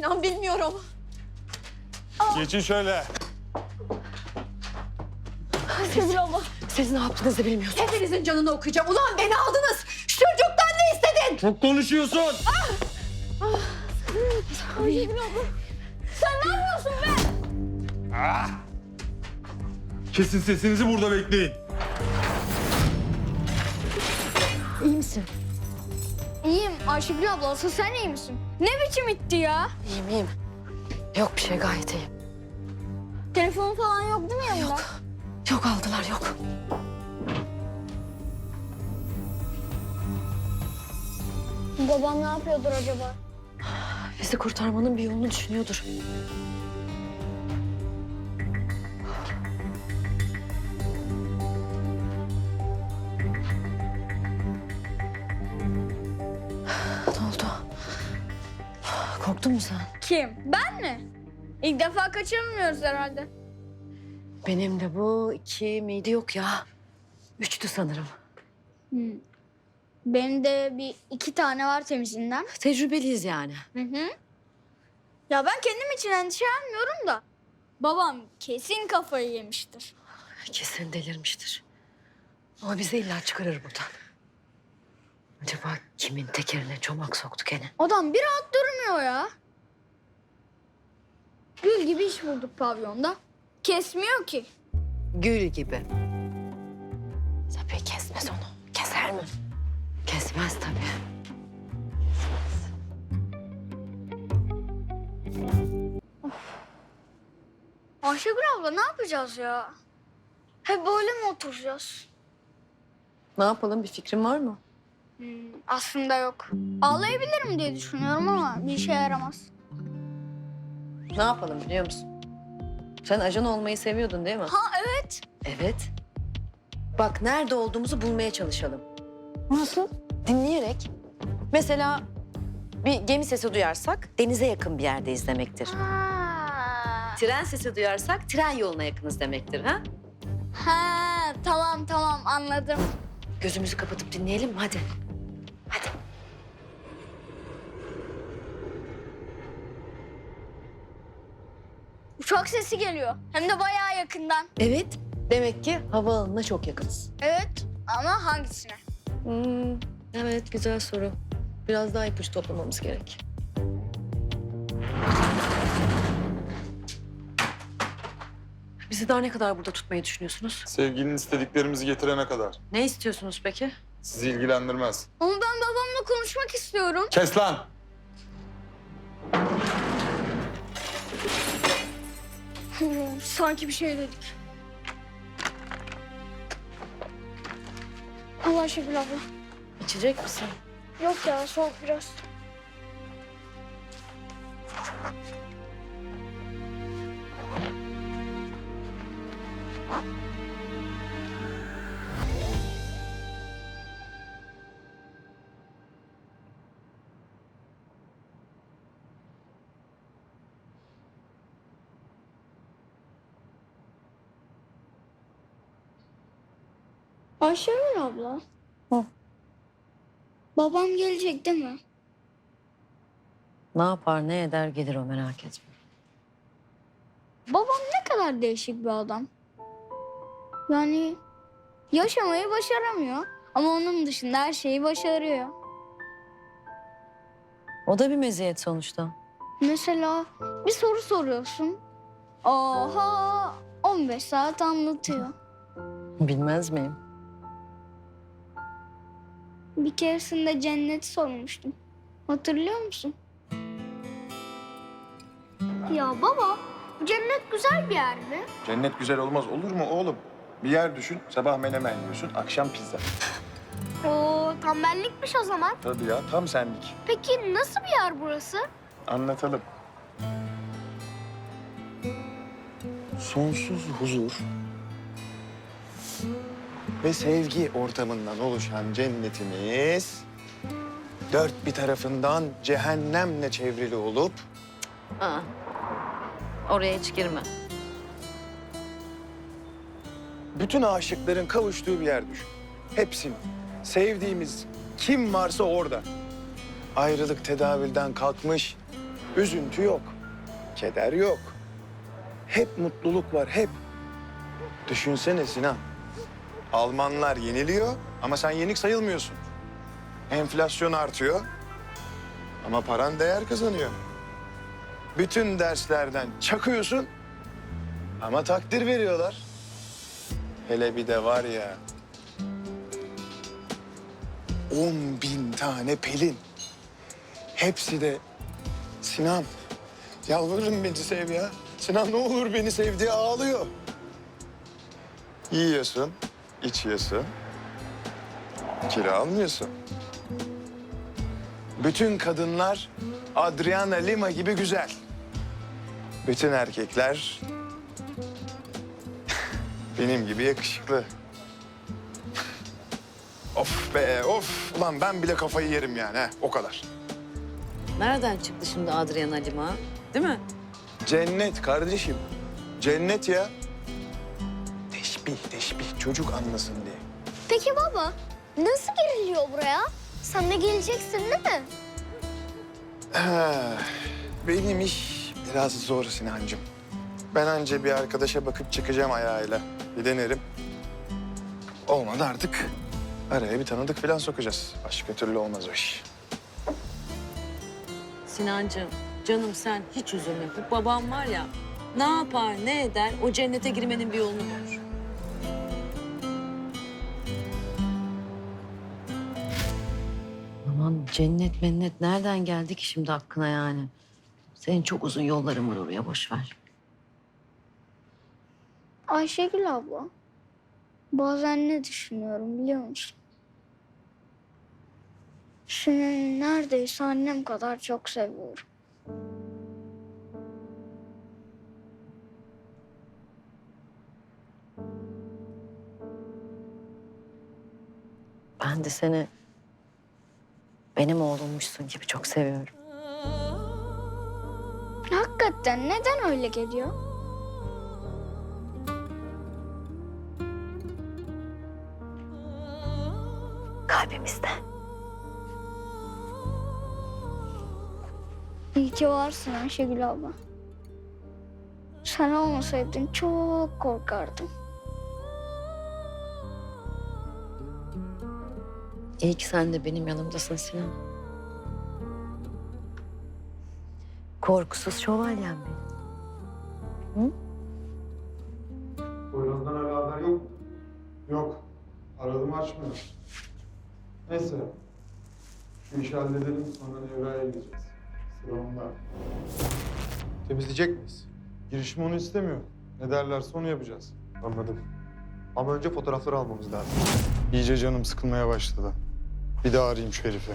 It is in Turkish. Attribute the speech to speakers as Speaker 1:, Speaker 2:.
Speaker 1: Sinan bilmiyorum.
Speaker 2: Geçin şöyle.
Speaker 1: Ayşegül abla.
Speaker 3: Siz ne yaptığınızı bilmiyorsunuz.
Speaker 1: Hepinizin canını okuyacağım. Ulan beni aldınız. Şu çocuktan ne istedin?
Speaker 2: Çok konuşuyorsun.
Speaker 1: Ayşegül abla. Sen ne yapıyorsun be?
Speaker 2: Kesin sesinizi burada bekleyin.
Speaker 3: İyi misin?
Speaker 4: İyiyim Ayşegül abla. Asıl sen iyi misin? Ne biçim itti ya?
Speaker 3: İyiyim iyiyim. Yok bir şey gayet iyiyim.
Speaker 4: Telefon falan yok değil mi yanında?
Speaker 3: Yok. Yok aldılar yok.
Speaker 4: Babam ne yapıyordur acaba?
Speaker 3: Bizi kurtarmanın bir yolunu düşünüyordur. Korktun mu sen?
Speaker 4: Kim? Ben mi? İlk defa kaçırmıyoruz herhalde.
Speaker 3: Benim de bu iki miydi yok ya. Üçtü sanırım.
Speaker 4: Benim de bir iki tane var temizinden.
Speaker 3: Tecrübeliyiz yani.
Speaker 4: Hı hı. Ya ben kendim için endişelenmiyorum da. Babam kesin kafayı yemiştir.
Speaker 3: Kesin delirmiştir. Ama bizi illa çıkarır buradan. Acaba kimin tekerine çomak soktu gene?
Speaker 4: Adam bir rahat durmuyor ya. Gül gibi iş bulduk pavyonda. Kesmiyor ki.
Speaker 3: Gül gibi. Tabii kesmez onu. Keser mi? Kesmez tabii.
Speaker 4: Ayşegül abla ne yapacağız ya? Hep böyle mi oturacağız?
Speaker 3: Ne yapalım bir fikrin var mı?
Speaker 4: Hmm, aslında yok. Ağlayabilirim diye düşünüyorum ama bir işe yaramaz.
Speaker 3: Ne yapalım biliyor musun? Sen ajan olmayı seviyordun değil mi?
Speaker 4: Ha evet.
Speaker 3: Evet. Bak nerede olduğumuzu bulmaya çalışalım.
Speaker 4: Nasıl?
Speaker 3: Dinleyerek. Mesela bir gemi sesi duyarsak denize yakın bir yerde izlemektir.
Speaker 4: Ha.
Speaker 3: Tren sesi duyarsak tren yoluna yakınız demektir ha?
Speaker 4: ha tamam tamam anladım.
Speaker 3: Gözümüzü kapatıp dinleyelim mi? Hadi. Hadi.
Speaker 4: Uçak sesi geliyor. Hem de bayağı yakından.
Speaker 3: Evet. Demek ki havaalanına çok yakınız.
Speaker 4: Evet ama hangisine?
Speaker 3: Hmm, evet güzel soru. Biraz daha ipucu toplamamız gerek. Bizi daha ne kadar burada tutmayı düşünüyorsunuz?
Speaker 2: Sevgilinin istediklerimizi getirene kadar.
Speaker 3: Ne istiyorsunuz peki?
Speaker 2: Sizi ilgilendirmez.
Speaker 4: Ama ben babamla konuşmak istiyorum.
Speaker 2: Kes lan.
Speaker 4: Sanki bir şey dedik. Allah Ayşegül abla.
Speaker 3: İçecek misin?
Speaker 4: Yok ya soğuk biraz. Ayşegül abla.
Speaker 3: Hı.
Speaker 4: Babam gelecek değil mi?
Speaker 3: Ne yapar ne eder gelir o merak etme.
Speaker 4: Babam ne kadar değişik bir adam. Yani yaşamayı başaramıyor ama onun dışında her şeyi başarıyor.
Speaker 3: O da bir meziyet sonuçta.
Speaker 4: Mesela bir soru soruyorsun. Oha 15 saat anlatıyor.
Speaker 3: Bilmez miyim?
Speaker 4: Bir keresinde cenneti sormuştum. Hatırlıyor musun? Ya baba, bu cennet güzel bir yer mi?
Speaker 5: Cennet güzel olmaz olur mu oğlum? Bir yer düşün, sabah menemen yiyorsun, akşam pizza.
Speaker 4: Oo, tembellikmiş o zaman.
Speaker 5: Tabii ya, tam senlik.
Speaker 4: Peki nasıl bir yer burası?
Speaker 5: Anlatalım. Sonsuz huzur ve sevgi ortamından oluşan cennetimiz... ...dört bir tarafından cehennemle çevrili olup...
Speaker 3: Aa, oraya hiç girme.
Speaker 5: ...bütün aşıkların kavuştuğu bir yer düşün. Hepsinin, sevdiğimiz kim varsa orada. Ayrılık tedavülden kalkmış, Üzüntü yok. Keder yok. Hep mutluluk var, hep. Düşünsene Sinan. Almanlar yeniliyor ama sen yenik sayılmıyorsun. Enflasyon artıyor ama paran değer kazanıyor. Bütün derslerden çakıyorsun ama takdir veriyorlar. Hele bir de var ya... On bin tane pelin. Hepsi de Sinan. Yalvarırım beni sev ya. Sinan ne olur beni sev diye ağlıyor. Yiyorsun, içiyorsun. Kilo almıyorsun. Bütün kadınlar Adriana Lima gibi güzel. Bütün erkekler benim gibi yakışıklı. of be of. Ulan ben bile kafayı yerim yani he, o kadar.
Speaker 3: Nereden çıktı şimdi Adriana Lima? Değil mi?
Speaker 5: Cennet kardeşim. Cennet ya. Teşbih, teşbih. Çocuk anlasın diye.
Speaker 4: Peki baba nasıl giriliyor buraya? Sen de geleceksin değil mi?
Speaker 5: Ha, benim iş biraz zor Sinancığım. Ben anca bir arkadaşa bakıp çıkacağım ayağıyla. Bir denerim. Olmadı artık. Araya bir tanıdık falan sokacağız. Başka türlü olmaz o iş.
Speaker 3: Sinancığım, canım sen hiç üzülme. Bu babam var ya, ne yapar ne eder o cennete girmenin bir yolunu bulur. Cennet mennet nereden geldi ki şimdi aklına yani? Senin çok uzun yolların var oraya boş ver.
Speaker 4: Ayşegül abla. Bazen ne düşünüyorum biliyor musun? Seni neredeyse annem kadar çok seviyorum.
Speaker 3: Ben de seni benim oğlummuşsun gibi çok seviyorum.
Speaker 4: Hakikaten neden öyle geliyor?
Speaker 3: Kalbimizde.
Speaker 4: İyi ki varsın Ayşegül abla. Sen olmasaydın çok korkardım.
Speaker 3: İyi ki sen de benim yanımdasın Sinan. Korkusuz şövalyem benim.
Speaker 6: Poyraz'dan hala haber yok mu? Yok. Aradım açmıyor. Neyse. Şu işi halledelim sonra Nevra'ya gideceğiz. Sıra onda.
Speaker 2: Temizleyecek miyiz? Girişim onu istemiyor. Ne derlerse onu yapacağız.
Speaker 6: Anladım. Ama önce fotoğrafları almamız lazım.
Speaker 2: İyice canım sıkılmaya başladı. Bir daha arayayım şu herifi.